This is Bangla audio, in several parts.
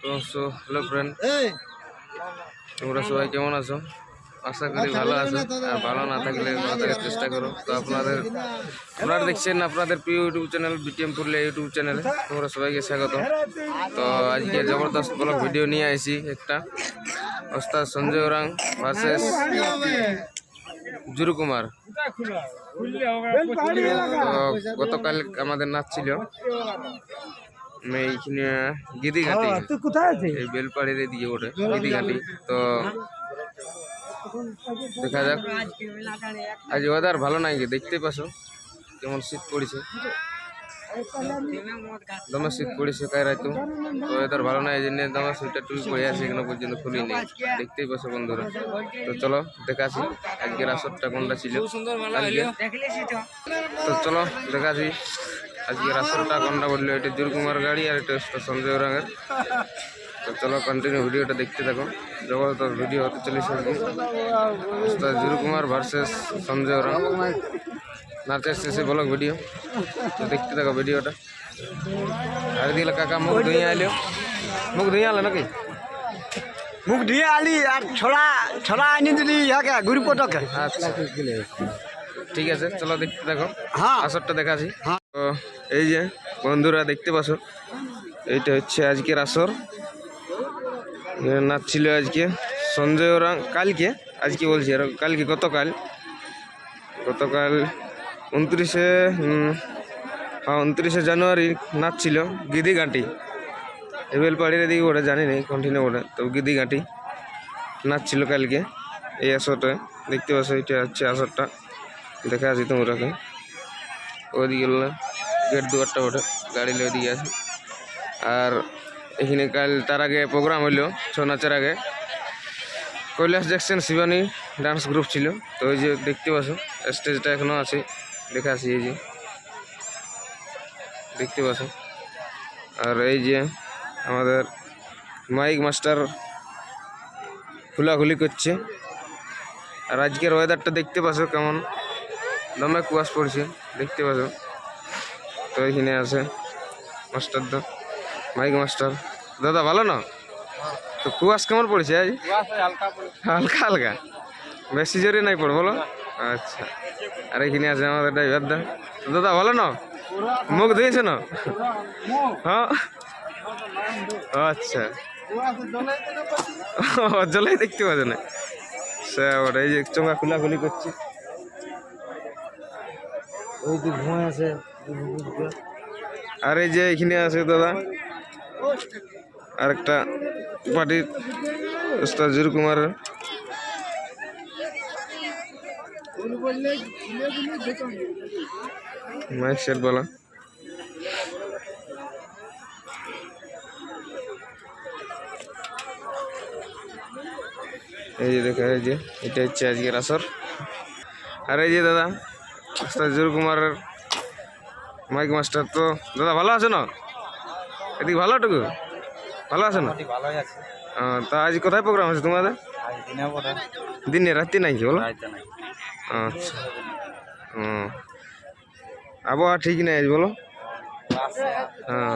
তো সো হ্যালো ফ্রেন্ড তোমরা সবাই কেমন আছো? আশা করি ভালো আছো। আর ভালো না থাকলে ভালো থাকার চেষ্টা করো। তো আপনাদের আপনারা দেখছেন আপনাদের প্রিয় YouTube channel BTM Purulia YouTube চ্যানেলে তোমরা সবাইকে স্বাগত। তো আজকে জবরদস্ত ব্লগ ভিডিও নিয়ে আইছি একটা। ওস্তাদ সঞ্জয় ওরাং ভার্সেস জুরু কুমার। তো গতকাল আমাদের নাচ ছিল। এইখানে গিদিঘাটি তুই কোথায় আছিস এই বেলপাড়ির এদিকে ওঠে গিদি তো দেখা যাক আজ ওয়েদার ভালো নাই গিয়ে দেখতে পাচ্ছ কেমন শীত পড়েছে দমে শীত পড়েছে কাই রাইতো তো ওয়েদার ভালো নাই এই জন্য দমে সুইটার পরে আছে এখনও পর্যন্ত খুলি নেই দেখতেই পাচ্ছ বন্ধুরা তো চলো দেখাছি আজকের আসরটা কোনটা ছিল। তো চলো দেখাছি আজকের আসরটা কোনটা বলল এটা দুর্কুমার গাড়ি আর এটা সঞ্জয় রঙের তো চলো কন্টিনিউ ভিডিওটা দেখতে থাকো। জবরদস্ত ভিডিও হতে চলেছে আজকে। কুমার ভার্সেস সঞ্জয় রং নাচের শেষে ব্লগ ভিডিও। তো দেখতে থাকো ভিডিওটা। আর দিলে কাকা মুখ ধুয়ে আইলো। মুখ ধুয়ে আলো নাকি? মুখ ধুয়ে আলি আর ছড়া ছড়া আনি দিলি ইয়াকে গুরু পটকে আচ্ছা। ঠিক আছে চলো দেখতে থাকো। হ্যাঁ। আসরটা দেখাছি হ্যাঁ। এই যে বন্ধুরা দেখতে পাচ্ছ, এইটা হচ্ছে আজকের আসর। নাচ ছিল আজকে, সঞ্জয় ওরাং কালকে, আজকে বলছি, আর কালকে গতকাল গতকাল উনত্রিশে হ্যাঁ উনত্রিশে জানুয়ারি নাচ ছিল গিদি ঘাটি এবেল পাড়ির এদিকে ওটা জানি না কন্টিনিউ ওটা তো গিদি ঘাটি নাচ ছিল কালকে, এই আসরটা। দেখতে পাচ্ছ এটা হচ্ছে আসরটা। দেখা আছি তোমরাকে ওদিকে গেট দুয়ারটা ওঠে গাড়ি ওদিকে আছে আর এখানে কাল তার আগে প্রোগ্রাম হইল ছৌ নাচের আগে। Kailash Jackson Shivani dance group ছিল। তো ওই যে দেখতে পাচ্ছ স্টেজটা এখনও আছে, দেখা আছি এই যে। দেখতে পাচ্ছ। আর এই যে আমাদের মাইক মাস্টার খোলাখুলি করছে। আর আজকের ওয়েদারটা দেখতে পাচ্ছ কেমন? দমে কুয়াশ পড়ছে দেখতে পাচ্ছ? তো এখানে আছে মাস্টার দা মাইক মাস্টার। দাদা ভালো না? তো কুয়াশ কেমন পড়ছে আজ? হালকা হালকা বেশি জোরে নাই পড় বলো? আচ্ছা। আর এখানে আছে আমাদের ড্রাইভার দা। দাদা ভালো না? মুখ ধুয়েছে না? হ্যাঁ? আচ্ছা। জলেই দেখতে পাচ্ছে না। সে ওটা এই যে চোঙা খোলাখুলি করছে। ওই যে ঘুমায় আছে আর এই যে। এখানে আছে দাদা আর একটা পার্টির ওস্তাদ জুর কুমার মাইক সেট বলা। এই যে দেখা, এই যে, এটা হচ্ছে আজকের আসর। আর এই যে দাদা ওস্তাদ জুর কুমারের মাইক মাস্টার তো। দাদা ভালো আছে না? এদিকে ভালো টুকু ভালো আছে না? ভালোই আছে। তা আজ কোথায় প্রোগ্রাম আছে তোমাদের? দিনে রাত্রি নাই কি বলো আচ্ছা। হুম আবহাওয়া ঠিক নেই আজ বলো? হ্যাঁ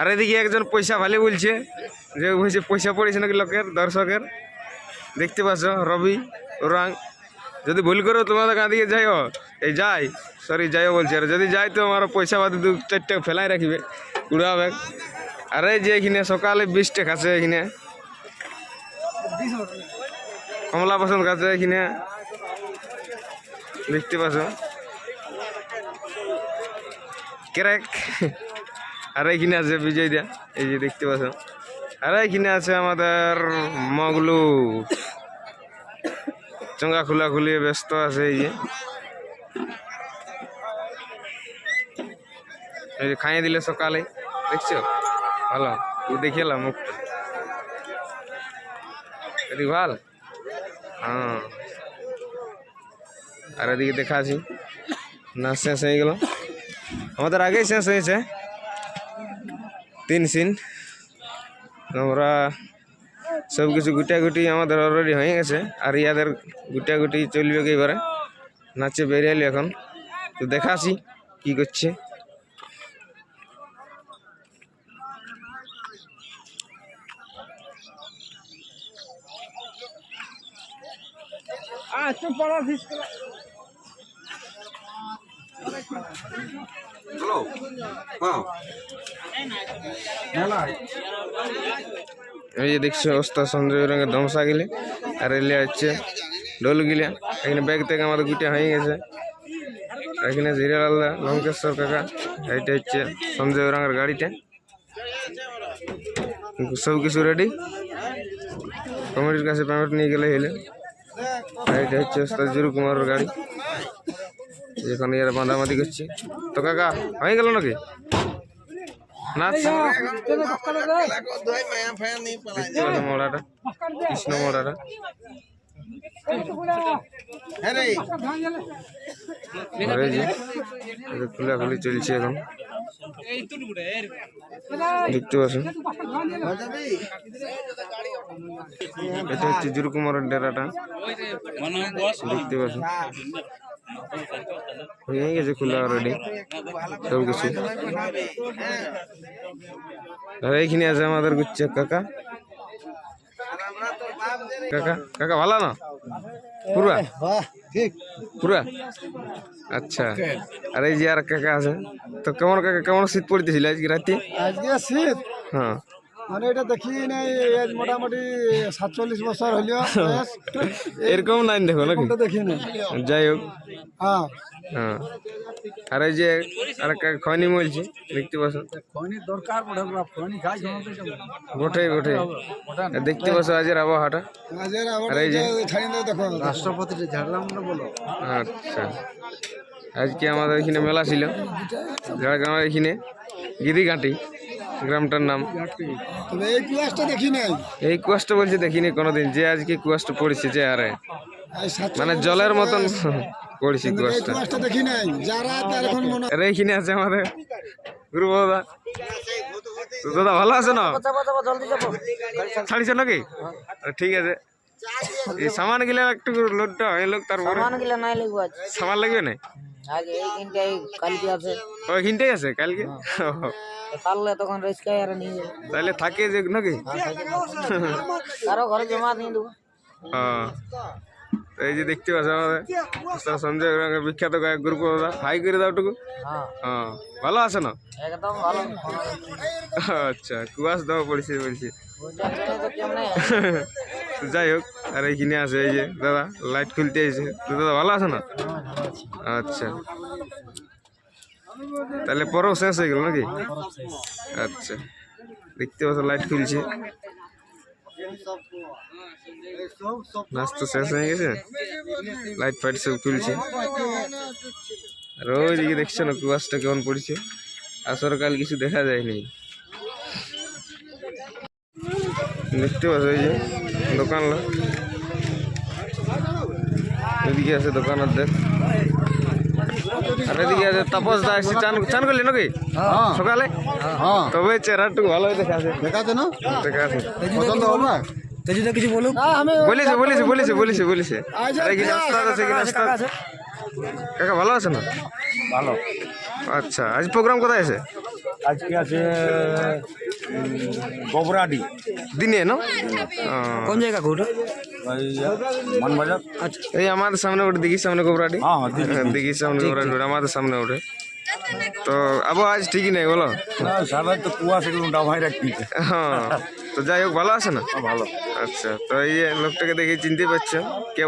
আর এদিকে একজন পয়সা ভালো বলছে যে বলছে পয়সা পড়েছে নাকি লোকের দর্শকের? দেখতে পাচ্ছ রবি ওরাং যদি ভুল করো, তোমাদের দিকে যাইও। এই যাই সরি যাইও বলছে। আর যদি যাই, তো আমার পয়সা বাদে দু চারটে ফেলাই রাখিবে। উড়াবে আরে যে এখানে সকালে বৃষ্টি খাচ্ছে এখানে। কমলা পছন্দ খাচ্ছে এখানে। দেখতে পাচ্ছ? ক্র্যাক। আর এইখানে আছে বিজয় দা। এই যে দেখতে পাচ্ছ। আর এইখানে আছে আমাদের মগলু। চঙ্গা খোলা খুলি ব্যস্ত আছে এই যে। এই যে খাইয়ে দিলে সকালে। দেখছ? ভালো। দেখিলাম মুখটা। এদিকে ভালো? হ্যাঁ। আর এদিকে দেখা আছি। না শেষ হয়ে গেল। আমাদের আগেই শেষ হয়েছে। তিন সিন। আমরা সব কিছু গুটাগুটি আমাদের অলরেডি হয়ে গেছে। আর ইয়াদের গুটাগুটি চলবে এবারে নাচে বেরিয়ে এখন। তো দেখাছি কি করছে। হ্যালো হ্যাঁ এই যে দেখছ অবস্থা সঞ্জয় রঙের ধমসা গিলে। আর এলে হচ্ছে ডোল গিলা। এখানে ব্যাগ থেকে আমাদের গুটা হয়ে গেছে। এখানে জিরালালদা লঙ্কেশ্বর কাকা, এইটা হচ্ছে সঞ্জয় রঙের গাড়িটা। সব কিছু রেডি কমিটির কাছে পেমেন্ট নিয়ে গেলে হইলে। এটা হচ্ছে ওস্তাদ জিরু কুমারের গাড়ি। যেখানে এরা বাঁধাবাঁধি করছে। তো কাকা, হয়ে গেল নাকি? মোড়াটা কৃষ্ণ মোড়াটা খোলাখুলি চলছে এখন দেখতে পাচ্ছ এটা হচ্ছে জুরু কুমারের ডেরাটা দেখতে পাচ্ছ হয়ে গেছে খোলা অলরেডি সব কিছু আর এইখানে আছে আমাদের গুচ্ছে কাকা কাকা কাকা ভালো না পুরা ঠিক পুরা আচ্ছা আর এই যে আর কাকা আছে তো কেমন কাকা কেমন শীত পড়তেছিল আজকে রাতে আজকে শীত হ্যাঁ মানে এটা দেখি নাই আজ মোটামুটি সাতচল্লিশ বছর হইলেও এরকম নাই দেখো নাকি? দেখি নাই। যাই হোক। হ্যাঁ। হ্যাঁ। আর এই যে আর খয়নি বলছি দেখতে পাচ্ছ? খনি দরকার খনি খাই গোটে গোটে দেখতে পাচ্ছ আজের আবহাওয়াটা? আর এই যে দেখো রাষ্ট্রপতি ঝাড়লাম না বলো। আচ্ছা। আজকে আমাদের এখানে মেলা ছিল। ঝাড়গ্রামের এখানে গিরিঘাটি গ্রামটার নাম। তবে এই কুয়াশটা দেখি নাই। এই কুয়াশটা বলছে দেখিনি কোনোদিন যে আজকে কুয়াশটা পড়েছে যে আরে। মানে জলের মতন পড়েছে এই কুয়াশটা। কুয়াশটা দেখি নাই। যারা তার এখন মনে আর এইখানে আছে আমাদের। গুরু দাদা দাদা ভালো আছে না? ছাড়িছ নাকি? ঠিক আছে। এই সামান গিলা একটু লোডটা হয়ে লোক তারপরে সামান গিলা নাই লাগবো সামান লাগবে না? আগে এই দিনটাই কালকে আছে। ওইখানটাই আছে কালকে? কাললে তখন রেস্কাই আর নিয়ে যাব। তাহলে থাকে যে নাকি? কারও ঘরে জমা দিয়ে দেবো। হ্যাঁ এই যে দেখতে পাচ্ছ আমাদের। সঞ্জয় বিখ্যাত গায়ক গ্রুপ হাই করে দাও টুকু হ্যাঁ। হ্যাঁ ভালো আছে না? একদম ভালো। আচ্ছা কুয়াশ দেওয়া পড়েছে বলছি যাই হোক আর এইখানে আছে এই যে, দাদা লাইট খুলতে এসেছে তো দাদা, ভালো আছে না? আচ্ছা। তাহলে পরও শেষ হয়ে গেল নাকি? আচ্ছা। দেখতে পাচ্ছ লাইট খুলছে। নাচ তো শেষ হয়ে গেছে? লাইট ফাইট সব খুলছে। আর ওইদিকে দেখছ না, কুয়াশটা কেমন পড়ছে? আসর কাল কিছু দেখা যায়নি। দেখতে পাচ্ছ, এই যে। দোকান এদিকে আছে দোকানের দেখ আর এদিকে আছে তাপস দা এসে চান চান করলি নাকি? সকালে? হ্যাঁ। তবে চেহারাটু ভালো দেখা আছে দেখা আছে না দেখা আছে পছন্দ হবে তেজিটা কিছু বলুক? বলেছে বলেছে বলেছে বলেছে বলেছে। আর এখানে ওস্তাদ আছে এখানে ওস্তাদ কাকা ভালো আছে না? ভালো। আচ্ছা আজ প্রোগ্রাম কোথায় আছে? আজকে আছে গোবরাডি দিনে না কোন জায়গা ঘুরে মানবাজার। আচ্ছা এই আমাদের সামনে ওঠে দিঘির সামনে হ্যাঁ হ্যাঁ হ্যাঁ, দিঘির সামনে গোবরাটি ওঠে, আমাদের সামনে ওঠে তো আবহাওয়া আজ ঠিকই নেই বলো? সারা তো কুয়াশা একটু ডাবাই রাখছি হ্যাঁ তো যাই হোক ভালো আছে না? ভালো। আচ্ছা তো এই যে লোকটাকে দেখে চিনতে পারছ কে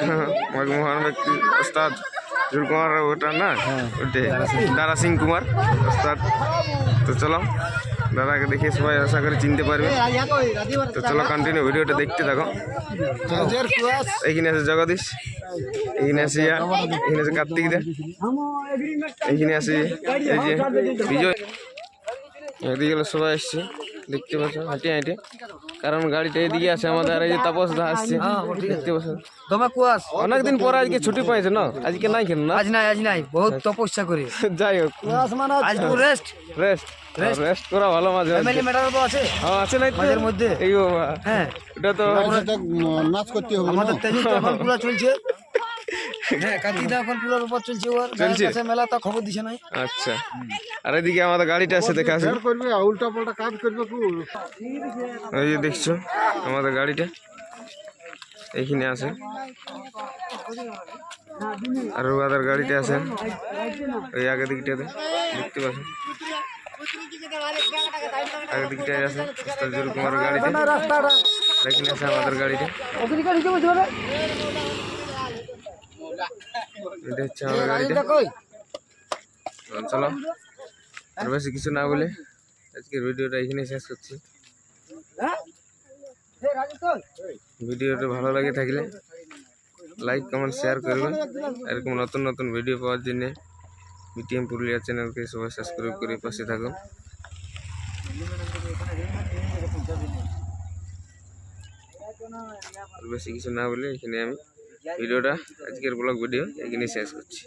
হ্যাঁ, মহান ব্যক্তি ওস্তাদ। জুল কুমার ওটা না? ওটে দারা সিং কুমার ওস্তাদ। তো চলো দাদাকে দেখে সবাই আশা করে চিনতে পারবে। তো চলো কন্টিনিউ ভিডিওটা দেখতে থাকো। এইখানে আছে জগদীশ এইখানে আছে ইয়া এইখানে আছে কার্তিক দা এইখানে আছে এই যে বিজয়। এদিকে সবাই আসছে দেখতে পাচ্ছ হাঁটে হাঁটে। কারণ গাড়িটা এদিকে আছে আমাদের আর এই যে তাপস দা আসছে। দেখতে পাচ্ছ? তোমার কুয়াশ অনেকদিন পর আজকে ছুটি পাইছে না? আজকে নাই কেন না আজ নাই আজ নাই। বহুত তপস্যা করে। যাই হোক। আজ তো রেস্ট রেস্ট রেস্ট করা ভালো মাঝে ফ্যামিলি ম্যাটার তো আছে। হ্যাঁ আছে নাই? মাঝের মধ্যে। এই বাবা। হ্যাঁ। ওটা তো নাচ করতে হবে আমাদের তেজি তো এখন পুরো চলছে। হ্যাঁ কাকিদা এখন পুরোর উপর চলছে ওর গায়ের চলছে? কাছে মেলা তা খবর দিছে নাই। আচ্ছা। আর এদিকে আমাদের গাড়িটা আছে দেখা আছে করবে উল্টা পাল্টা কাজ করবে কু? এই যে দেখছ আমাদের গাড়িটা। এইখানে আছে। আর ওদের গাড়িতে আছে। ওই আগে দিকটাতে দেখতে পাচ্ছেন? আগে দিকটায় আছে উস্তাদ কুমারের গাড়িতে রাস্তাটা। আর এখানে আছে আমাদের গাড়িতে ওদিকে নিচে বসে বলে এটা হচ্ছে আমার গাড়িতে চলো আর বেশি কিছু না বলে আজকের ভিডিওটা এখানে শেষ করছি। হ্যাঁ? ভিডিওটা ভালো লাগে থাকলে লাইক কমেন্ট শেয়ার করবেন। এরকম নতুন নতুন ভিডিও পাওয়ার জন্য বিটিএম পুরুলিয়া চ্যানেলকে সবাই সাবস্ক্রাইব করে পাশে থাকুন। আর বেশি কিছু না বলে এখানে আমি ভিডিওটা আজকের ব্লগ ভিডিও এখানে শেষ করছি।